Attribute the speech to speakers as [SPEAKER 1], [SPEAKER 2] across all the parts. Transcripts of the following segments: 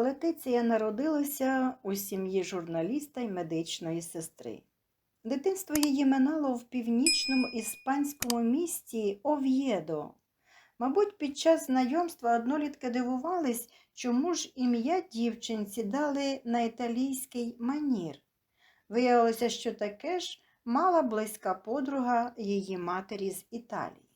[SPEAKER 1] Летиція народилася у сім'ї журналіста й медичної сестри. Дитинство її минало в північному іспанському місті Ов'єдо. Мабуть, під час знайомства однолітки дивувались, чому ж ім'я дівчинці дали на італійський манір. Виявилося, що таке ж мала близька подруга її матері з Італії.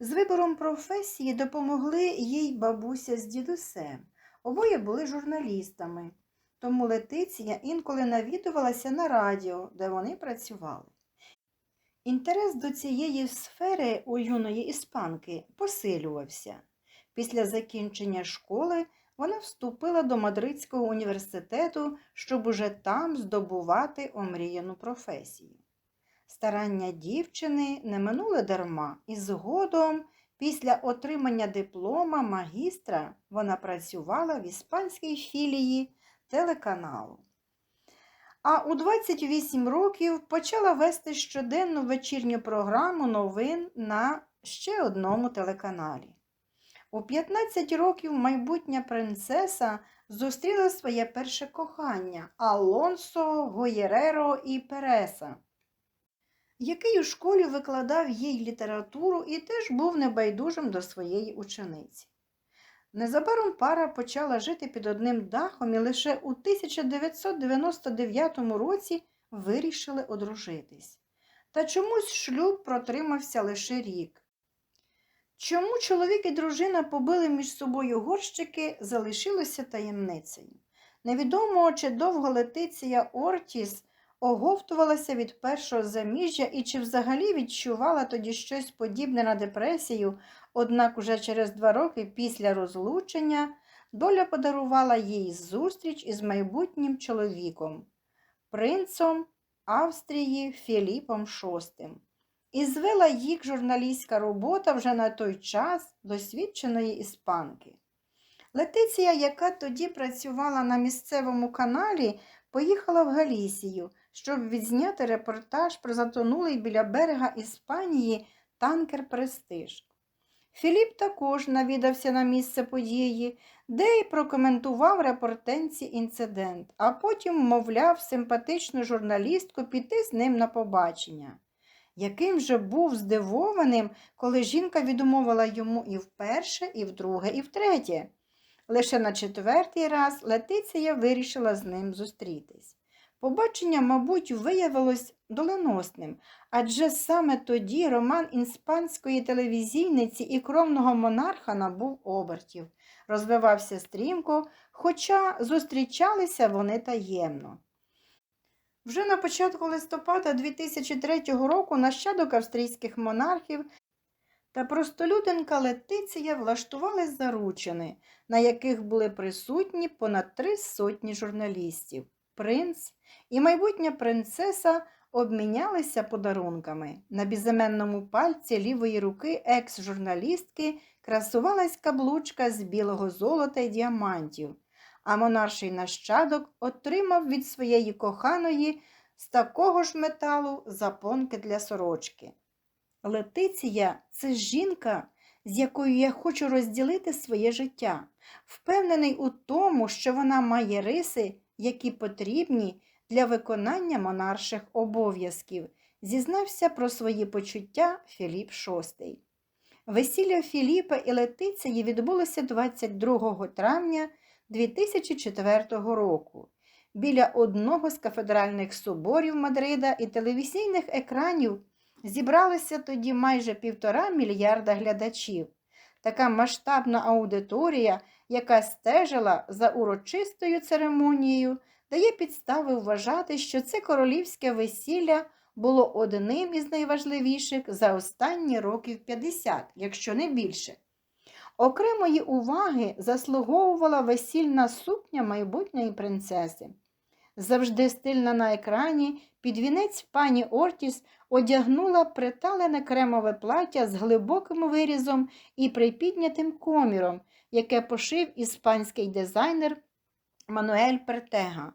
[SPEAKER 1] З вибором професії допомогли їй бабуся з дідусем. Обоє були журналістами, тому Летиція інколи навідувалася на радіо, де вони працювали. Інтерес до цієї сфери у юної іспанки посилювався. Після закінчення школи вона вступила до Мадридського університету, щоб уже там здобувати омріяну професію. Старання дівчини не минули дарма, і згодом, після отримання диплома магістра, вона працювала в іспанській філії телеканалу. А у 28 років почала вести щоденну вечірню програму новин на ще одному телеканалі. У 15 років майбутня принцеса зустріла своє перше кохання Алонсо Гоєреро і Переса, який у школі викладав їй літературу і теж був небайдужим до своєї учениці. Незабаром пара почала жити під одним дахом і лише у 1999 році вирішили одружитись. Та чомусь шлюб протримався лише рік. Чому чоловік і дружина побили між собою горщики, залишилося таємницею. Невідомо, чи довго Летиція Ортіс оговтувалася від першого заміжжя і чи взагалі відчувала тоді щось подібне на депресію, однак уже через два роки після розлучення доля подарувала їй зустріч із майбутнім чоловіком, принцом Австрії Філіпом VI. І звела їх журналістська робота вже на той час досвідченої іспанки. Летиція, яка тоді працювала на місцевому каналі, поїхала в Галісію, щоб відзняти репортаж про затонулий біля берега Іспанії танкер Престиж. Філіп також навідався на місце події, де й прокоментував репортенці інцидент, а потім мовляв симпатичну журналістку піти з ним на побачення. Яким же був здивованим, коли жінка відмовила йому і вперше, і вдруге, і втретє. Лише на четвертий раз Летиція вирішила з ним зустрітись. Побачення, мабуть, виявилось доленосним, адже саме тоді роман іспанської телевізійниці і кровного монарха набув обертів, розвивався стрімко, хоча зустрічалися вони таємно. Вже на початку листопада 2003 року нащадок австрійських монархів та простолюдинка Летиція влаштували заручини, на яких були присутні понад три сотні журналістів. Принц і майбутня принцеса обмінялися подарунками. На безіменному пальці лівої руки екс-журналістки красувалась каблучка з білого золота й діамантів, а монарший нащадок отримав від своєї коханої з такого ж металу запонки для сорочки. Летиція це жінка, з якою я хочу розділити своє життя, впевнений у тому, що вона має риси, які потрібні для виконання монарших обов'язків, зізнався про свої почуття Філіп VI. Весілля Філіпа і Летиції відбулося 22 травня 2004 року. Біля одного з кафедральних соборів Мадрида і телевізійних екранів зібралося тоді майже півтора мільярда глядачів. Така масштабна аудиторія, яка стежила за урочистою церемонією, дає підстави вважати, що це королівське весілля було одним із найважливіших за останні років 50, якщо не більше. Окремої уваги заслуговувала весільна сукня майбутньої принцеси. Завжди стильна на екрані, під вінець пані Ортіс одягнула приталене кремове плаття з глибоким вирізом і припіднятим коміром, яке пошив іспанський дизайнер Мануель Пертега.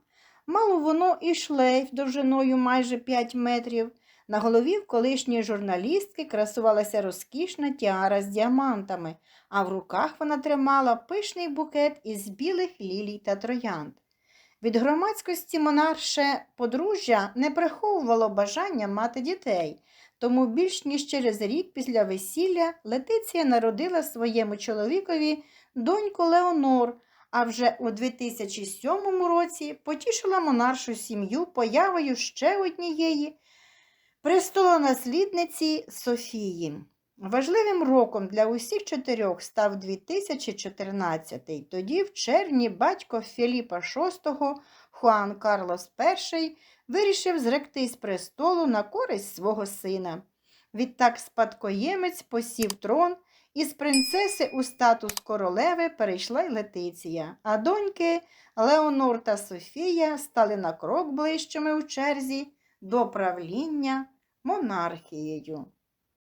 [SPEAKER 1] Мало воно і шлейф довжиною майже 5 метрів. На голові в колишньої журналістки красувалася розкішна тіара з діамантами, а в руках вона тримала пишний букет із білих лілій та троянд. Від громадськості монарше подружжя не приховувало бажання мати дітей, тому більш ніж через рік після весілля Летиція народила своєму чоловікові доньку Леонор, а вже у 2007 році потішила монаршу сім'ю появою ще однієї престолонаслідниці Софії. Важливим роком для усіх чотирьох став 2014. Тоді, в червні, батько Філіпа VI, Хуан Карлос І, вирішив зректись престолу на користь свого сина. Відтак спадкоємець посів трон, і з принцеси у статус королеви перейшла й Летиція, а доньки Леонор та Софія стали на крок ближчими у черзі до правління монархією.